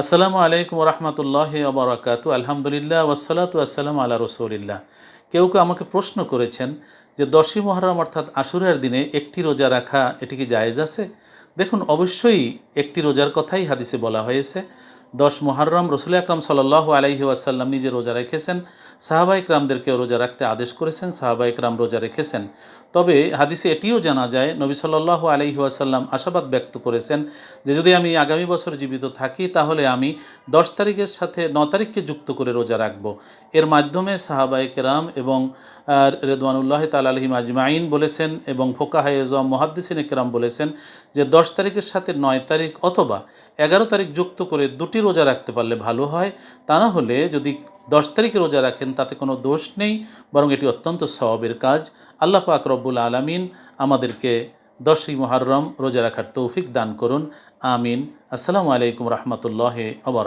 আসসালামু আলাইকুম রহমতুল্লাহ আবরাকাত আলহামদুলিল্লাহ ওসালাত আসসালাম আল্লাহ রসুলিল্লাহ। কেউ কেউ আমাকে প্রশ্ন করেছেন যে দশই মহরম অর্থাৎ আশুরার দিনে একটি রোজা রাখা, এটি কি জায়েজ আছে? দেখুন, অবশ্যই একটি রোজার কথাই হাদিসে বলা হয়েছে। দশ মহরম রসুল আকরাম সাল্লাহ আলাইহি ওয়াসাল্লাম নিজে রোজা রেখেছেন। সাহাবা রামদেরকেও রোজা রাখতে আদেশ করেছেন, সাহাবা ইকরাম রোজা রেখেছেন। তবে হাদিসে এটিও জানা যায়, নবী সাল্লাহ আলাইহি ওয়াসাল্লাম আশাবাদ ব্যক্ত করেছেন যে যদি আমি আগামী বছর জীবিত থাকি, তাহলে আমি দশ তারিখের সাথে ন তারিখকে যুক্ত করে রোজা রাখব। এর মাধ্যমে সাহাবাইক রাম এবং রেদওয়ানুল্লাহ তাল আলহিম আজমাইন বলেছেন এবং ফোকাহাই এজম মহাদ্দিসিন কেরাম বলেছেন যে দশ তারিখের সাথে নয় তারিখ অথবা এগারো তারিখ যুক্ত করে দুটি রোজা রাখতে পারলে ভালো হয়। তা না হলে যদি দশ তারিখে রোজা রাখেন, তাতে কোনো দোষ নেই, বরং এটি অত্যন্ত সওয়াবের কাজ। আল্লাহ পাক রব্বুল আলমিন আমাদেরকে দশই মহারম রোজা রাখার তৌফিক দান করুন। আমিন। আসসালামু আলাইকুম রহমতুল্লাহ আবার